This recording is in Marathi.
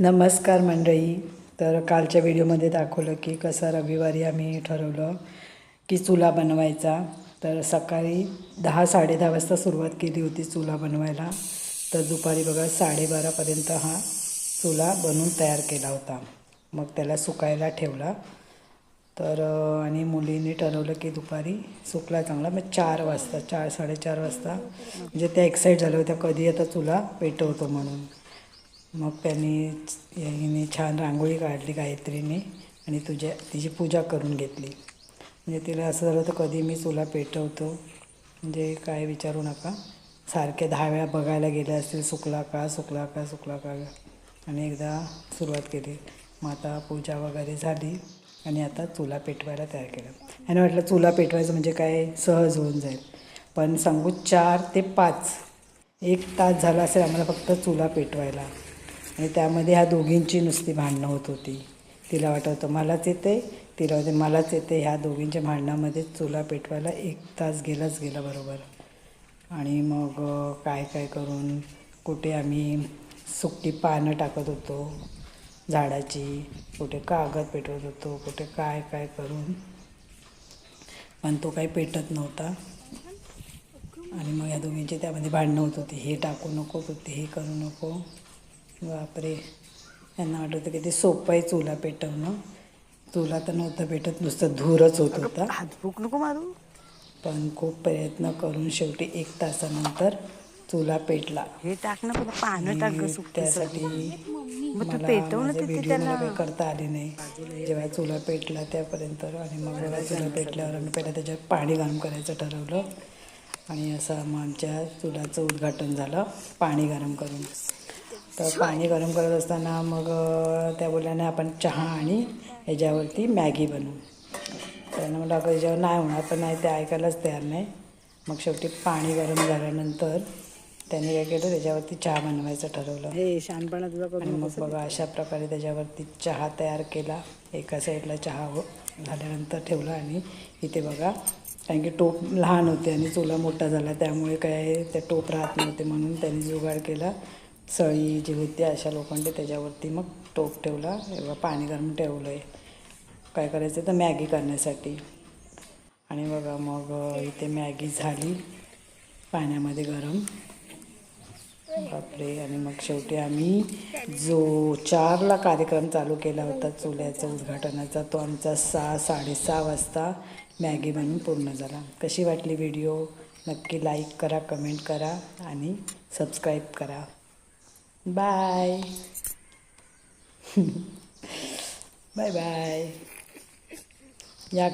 नमस्कार मंडळी. तर कालच्या व्हिडिओमध्ये दाखवलं की कसं रविवारी आम्ही ठरवलं की चुला बनवायचा. तर सकाळी दहा साडेदहा वाजता सुरुवात केली होती चुला बनवायला. तर दुपारी बघा साडेबारापर्यंत हा चुला बनवून तयार केला होता. मग त्याला सुकायला ठेवला. तर आणि मुलीने ठरवलं की दुपारी सुकला चांगला. मग चार वाजता चार साडेचार वाजता म्हणजे त्या एक्साईट झाल्या होत्या कधी आता चुला पेटवतो म्हणून. मग त्यांनी हिने छान रांगोळी काढली गायत्रीने आणि तुझ्या तिची पूजा करून घेतली. म्हणजे तिला असं झालं होतं कधी मी चुला पेटवतो म्हणजे काय विचारू नका. सारखे दहा वेळा बघायला गेले असतील सुकला का सुकला का सुकला का. आणि एकदा सुरुवात केली. मग आता पूजा वगैरे झाली आणि आता चुला पेटवायला तयार केलं. आणि वाटलं चुला पेटवायचं म्हणजे काय सहज होऊन जाईल. पण सांगू चार ते पाच एक तास झाला असेल आम्हाला फक्त चुला पेटवायला. आणि त्यामध्ये ह्या दोघींची नुसती भांडणं होत होती. तिला वाटत होतं मलाच येते तिला होते मलाच येते ह्या दोघींच्या भांडणामध्ये चुला पेटवायला एक तास गेलाच गेला बरोबर. आणि मग काय काय करून कुठे आम्ही सुकटी पानं टाकत होतो झाडाची. कुठे कागद पेटवत होतो कुठे काय काय करून. पण तो काही पेटत नव्हता. आणि मग या दोघींची त्यामध्ये भांडणं होत होती. हे टाकू नको ते हे करू नको. बापरे. यांना वाटत होतं की ते सोपं आहे चुला पेटवणं. चुला तर नव्हतं पेटत नुसतं धूरच होत होता हात. भूक नको मारू. पण खूप प्रयत्न करून शेवटी एक तासानंतर चुला पेटला. हे टाक ना पहिलं पानं टाक त्यासाठी मला माझ्या. काही करता आली नाही. जेव्हा चुला पेटला त्यापर्यंत आणि मग बघा चुला पेटल्यावर आम्ही पहिला त्याच्यात पाणी गरम करायचं ठरवलं. आणि असं मग आमच्या चुलाचं उद्घाटन झालं पाणी गरम करून. तर पाणी गरम करत असताना मग त्या बोलल्याने आपण चहा आणि ह्याच्यावरती मॅगी बनवू. त्यानं मला अगं याच्यावर नाही होणार पण नाही ते ऐकायलाच तयार नाही. मग शेवटी पाणी गरम झाल्यानंतर त्याने काय केलं त्याच्यावरती चहा बनवायचं ठरवलं. हे शहाणपणा तुझा आणि मग बघा अशा प्रकारे त्याच्यावरती चहा तयार केला. एका साईडला चहा हो झाल्यानंतर ठेवला आणि इथे बघा कारण की टोप लहान होते आणि चुला मोठा झाला त्यामुळे काय ते टोप राहत नव्हते म्हणून त्यांनी जुगाड केला. सळी जी होती अशा लोखंडे त्याच्यावरती मग टोप ठेवला एवढं पाणी गरम ठेवलं आहे काय करायचं तर मॅगी करण्यासाठी. आणि बघा मग इथे मॅगी झाली पाण्यामध्ये गरम. बापरे आणि मग शेवटी आम्ही जो चारला कार्यक्रम चालू केला होता चुल्याचा उद्घाटनाचा तो आमचा सहा साडेसहा वाजता मॅगी बनून पूर्ण झाला. कशी वाटली व्हिडिओ? नक्की लाईक करा कमेंट करा आणि सबस्क्राईब करा. Bye. bye bye. Yeah.